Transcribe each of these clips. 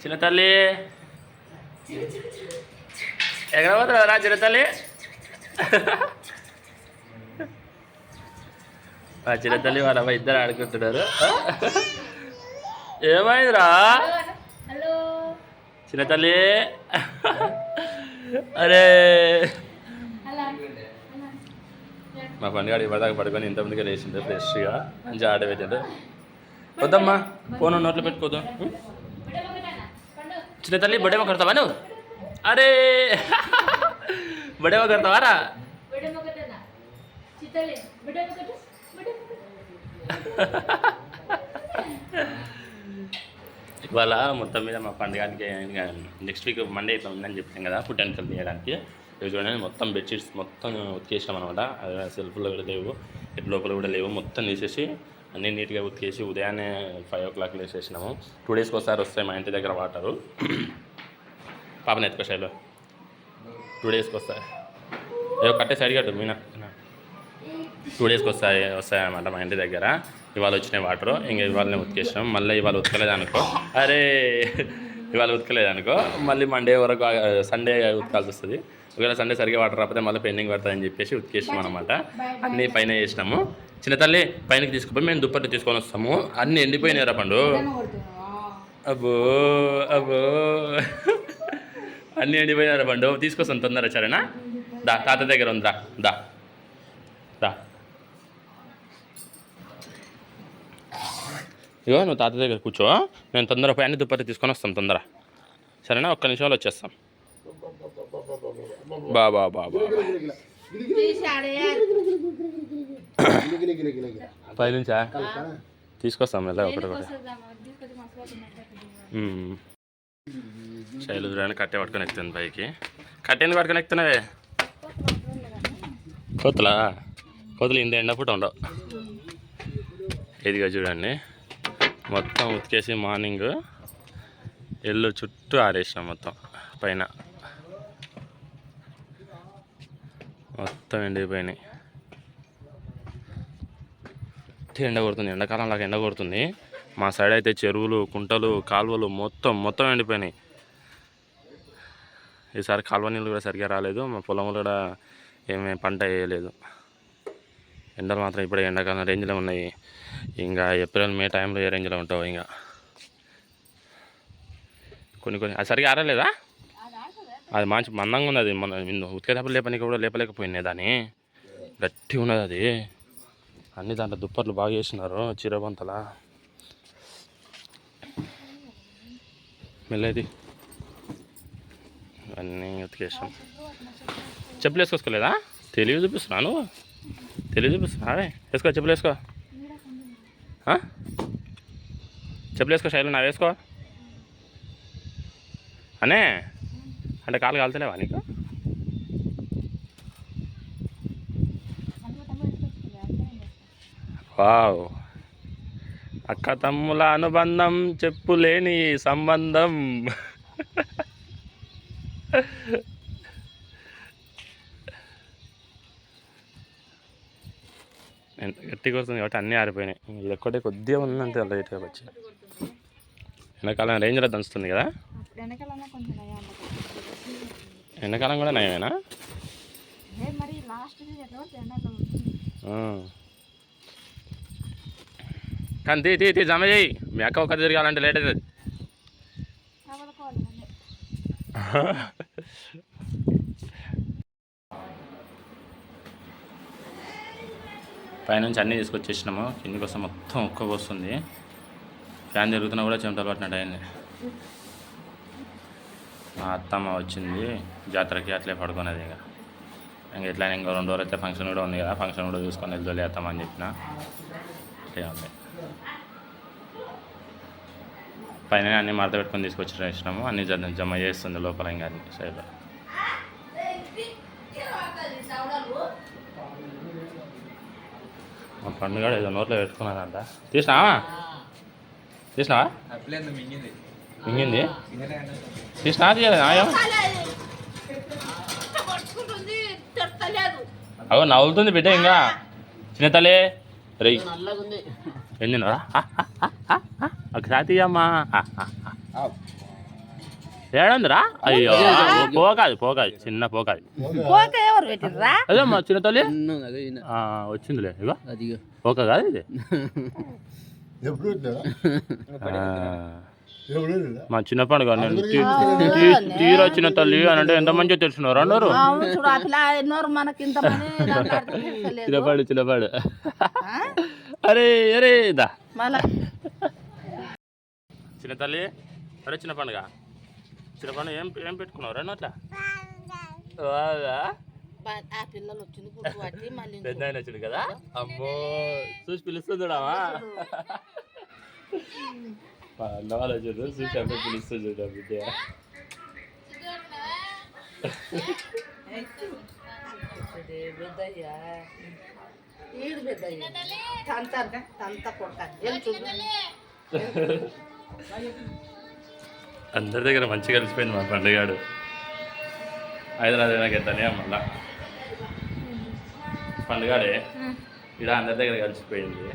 చిన్న తల్లి. ఎక్కడ పోతున్నావు రా చిన్న తల్లి? మా చిన్న తల్లి వాళ్ళ ఇద్దరు ఆడుకుంటున్నారు. ఏమైందిరా? చిన్న తల్లి. అరే. మా పండుగ ఇప్పటిదాకా పడుకొని ఇంతమందికి లేచిండు ఫ్రెష్గా. మంచిగా ఆడ పెట్టాడు వద్దమ్మా ఫోన్ నోట్లో పెట్టుకోదు చిన్న తల్లి బడేమో కడతావా నువ్వు? అరే! బడేమో కడతావా రా ఇవాళ మొత్తం మీద మా పండుగకి నెక్స్ట్ వీక్ మండే ఇట్లా ఉందని చెప్పాం కదా పుట్టెంకలు తీయడానికి ఇవి చూడండి మొత్తం బెడ్షీట్స్ మొత్తం ఉతికేసాం అనమాట అవి సెల్ఫ్లో కూడా లేవు ఇటు లోపల కూడా లేవు మొత్తం తీసేసి అన్నీ నీట్గా ఉతికేసి ఉదయాన్నే ఫైవ్ ఓ క్లాక్ వేసేసినాము టూ డేస్కి ఒకసారి వస్తాయి మా ఇంటి దగ్గర వాటరు. పాపన ఎత్తుకో శైలు టూ డేస్కి వస్తాయి ఏదో కట్టే సైడ్ కట్టు మీనా. టూ డేస్కి వస్తాయి వస్తాయన్నమాట మా ఇంటి దగ్గర. ఇవాళ వచ్చినాయి వాటర్. ఇంకా ఇవాళనే ఉతికేసాం మళ్ళీ ఇవాళ ఉతకలేదు అనుకో. అరే ఇవాళ ఉతకలేదు అనుకో. మళ్ళీ మండే వరకు సండే ఉతకాల్సి వస్తుంది. ఒకవేళ సండే సరిగ్గా వాటర్ రాకపోతే మళ్ళీ పెండింగ్ పడుతుందని చెప్పేసి ఉతికేసాం అనమాట అన్నీ పైన వేసినాము. చిన్న తల్లి పైనకి తీసుకుపోయి మేము దుప్పటి తీసుకొని వస్తాము. అన్నీ ఎండిపోయినాయి పండు. అబ్బో అబ్బో. అన్నీ ఎండిపోయినారా పండు. తీసుకొస్తాను తొందర సరేనా? దా తాత దగ్గర ఉందా దా. దా. ఇగో నువ్వు తాత దగ్గర కూర్చో. నేను తొందర పోయి అన్ని దుప్పటి తీసుకొని వస్తాం తొందర సరేనా? ఒక్క నిమిషంలో వచ్చేస్తాం. బా బా బా బా పైనుంచా? తీసుకొస్తాం ఎలా ఒకటి ఒకటి. శైలు చూడండి కట్టె పట్టుకొని ఎక్కుతుంది పైకి. కట్టె ఎందుకు పట్టుకొని ఎక్కుతున్నావే? కోతులా? కోతులు ఇంత ఎండ పూట ఉండవు. ఇదిగా చూడండి. మొత్తం ఉతికేసి మార్నింగ్ ఎల్లు చుట్టూ ఆరేసినాం మొత్తం పైన. మొత్తం ఎండిపోయినాయి. ఎండ కొడుతుంది ఎండాకాలం లాగా ఎండ కొడుతుంది మా సైడ్ అయితే చెరువులు కుంటలు కాలువలు మొత్తం మొత్తం ఎండిపోయినాయి. ఈసారి కాలువ నీళ్ళు కూడా సరిగ్గా రాలేదు. మా పొలంలో కూడా ఏమీ పంట వేయలేదు. ఎండలు మాత్రం ఇప్పుడే ఎండాకాలం రేంజ్లో ఉన్నాయి. ఇంకా ఏప్రిల్ మే టైంలో ఏ రేంజ్లో ఉంటావు ఇంకా. కొన్ని కొన్ని అది సరిగా ఆరలేదా? అది మంచి మందంగా ఉంది అది మన ఉతికేటప్పుడు లేపనికి కూడా లేపలేకపోయినాయి దాన్ని గట్టిగా ఉన్నది అది. అన్ని దాంట్లో దుప్పట్లు బాగా చేసినారు చీరబంతలా. మెల్లది. అన్నీ ఉతికేసాం చెప్పులు వేసుకోలేదా తెలివి చూపిస్తున్నాను తెలివి చూపిస్తున్నా వేసుకో చెప్పులు వేసుకో. చెప్పులు వేసుకో శైలు నా వేసుకో. అనే అంటే కాలు కాలుతలేవా నీకు? వావ్. అక్క తమ్ముల అనుబంధం చెప్పులేని సంబంధం. ఎంత గట్టిగా వస్తుంది కాబట్టి అన్నీ ఆరిపోయినాయి. ఇది ఒక్కటే కొద్దిగా ఉందంటే లైట్గా వచ్చి ఎండాకాలం రేంజ్లో దంచుతుంది కదా? ఎండాకాలం కూడా నయమేనా. కానీ తీ తీ తీ జమ చేయి. మీ అక్క ఒక్క తిరగాలంటే లేట్ అవుతుంది. పైనుంచి అన్నీ తీసుకొచ్చేసినాము. కిందికి వస్తే మొత్తం ఉక్క వస్తుంది ఫ్యాన్ తిరుగుతున్నా కూడా చెమటలు పట్టినట్టు అయింది. మా అత్తమ్మ వచ్చింది జాతరకి అట్లే పడుకున్నది ఇక. ఇంకా ఎట్లా ఇంకా రెండు రోజులు అయితే ఫంక్షన్ కూడా ఉంది కదా ఫంక్షన్ కూడా చూసుకొని వెళ్తాలి అత్తమ్మ అని చెప్పిన. అట్లే ఉంది. పైన అన్ని మడత పెట్టుకొని తీసుకొచ్చిన వేసినాము అన్ని జమ జమ చేస్తుంది లోపల ఇంకా అన్ని సైడ్లో. మా పండుగ ఏదో నోట్లో పెట్టుకున్నానంట. తీసినావా? తీసినావా? మింగింది. తీసినా తీయలేదు ఆయా అగో నవ్వుతుంది బిడ్డ ఇంకా. చిన్న తల్లి. రెయ్యి ఏం తిన్నారా ఒకసారి తీయమ్మా ఏడందిరా? అయ్యో పోకాది పోకాది చిన్న పోకాది. అదే మా చిన్న తల్లి. వచ్చిందిలే ఇగో. అదిగో. పోక కాదు ఇది. ఎప్పుడు మా చిన్న పండుగ నేను తీరొచ్చిన తల్లి అని అంటే ఎంత మంచిగా తెలిసినారు అన్నారు. చిన్నపాడు చిన్నపాడు. అరే అరే దా. చిన్న తల్లి అరే చిన్న పండుగ చిన్న పండుగ ఏం ఏం పెట్టుకున్నావు రెండు అట్లా? పెద్ద ఆయన వచ్చింది కదా? అమ్మో చూసి పిలుస్తుందామా చూసి అమ్మాయి పిలుస్తుంది చూడ బిడ్డ పెద్దయ్యా ఈడు పెద్దయ్యా తంత తంత చూడు అందరి దగ్గర మంచిగా కలిసిపోయింది మా పండుగాడు. హైదరాబాద్ ఎత్తానే మళ్ళా పండుగాడే. ఇక్కడ అందరి దగ్గర కలిసిపోయింది.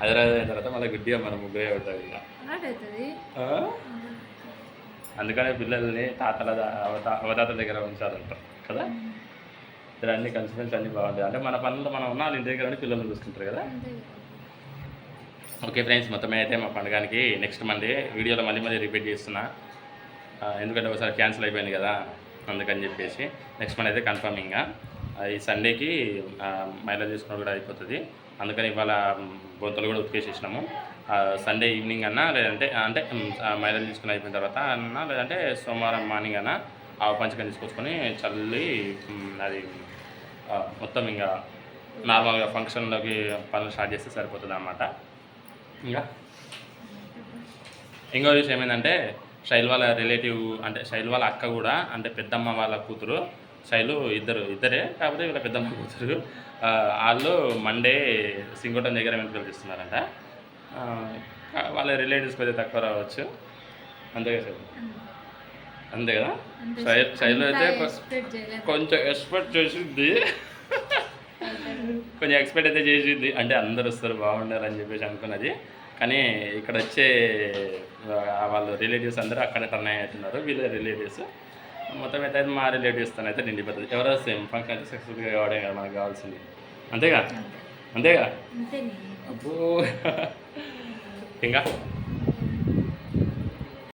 హైదరాబాద్ అయిన తర్వాత మళ్ళీ గుడ్డిగా మన ముగ్గురే అవుతుంది ఆ? అందుకనే పిల్లల్ని తాతల అవతాతల దగ్గర ఉంచాలంట కదా? ఇక్కడ అన్ని కలిసిమెలిసి అన్ని బాగుంటాయి. అంటే మన పనులు మనం ఉన్న వాళ్ళ ఇంటి దగ్గర ఉండి పిల్లల్ని చూసుకుంటారు కదా? ఓకే ఫ్రెండ్స్ మొత్తం అయితే మా పండుగకి నెక్స్ట్ మండే వీడియోలో మళ్ళీ మళ్ళీ రిపీట్ చేస్తున్నా. ఎందుకంటే ఒకసారి క్యాన్సిల్ అయిపోయింది కదా అందుకని చెప్పేసి నెక్స్ట్ మంత్ అయితే కన్ఫర్మింగ్గా ఈ సండేకి మైలేజ్ తీసుకున్న కూడా అయిపోతుంది. అందుకని ఇవాళ బొంతలు కూడా ఉతికేసేసినాము. సండే ఈవినింగ్ అన్నా లేదంటే అంటే మైలేజ్ తీసుకుని అయిపోయిన తర్వాత అన్నా లేదంటే సోమవారం మార్నింగ్ అన్నా ఆ పంచకం తీసుకొచ్చుకొని చల్లి అది మొత్తం ఇంకా నార్మల్గా ఫంక్షన్లోకి పనులు స్టార్ట్ చేస్తే సరిపోతుంది అన్నమాట ఇంకా? ఇంకో విషయం ఏంటంటే శైల్ వాళ్ళ రిలేటివ్ అంటే శైల్ వాళ్ళ అక్క కూడా అంటే పెద్దమ్మ వాళ్ళ కూతురు శైలు ఇద్దరు ఇద్దరే కాకపోతే వీళ్ళ పెద్దమ్మ కూతురు వాళ్ళు మండే సింగోటం దగ్గర వెంట తీస్తున్నారంట. వాళ్ళ రిలేటివ్స్ కొద్దిగా తక్కువ రావచ్చు. అంతే కదా? అంతే కదా? శైల్ అయితే కొంచెం ఎక్స్పెక్ట్ చేసింది కొంచెం ఎక్స్పెక్ట్ అయితే చేసింది అంటే అందరు వస్తారు బాగుండారు అని చెప్పేసి అనుకున్నది. కానీ ఇక్కడ వచ్చే వాళ్ళ రిలేటివ్స్ అందరూ అక్కడ టర్న్ అవుతున్నారు వీళ్ళ రిలేటివ్స్ మొత్తం అయితే మా రిలేటివ్స్తో అయితే నిండిపోతుంది. ఎవరో సేమ్ ఫంక్షన్ అయితే సక్సెస్ఫుల్గా కావడం కదా మనకు కావాల్సింది. అంతేగా? అంతేగా? అంతే అబ్బో ఇంకా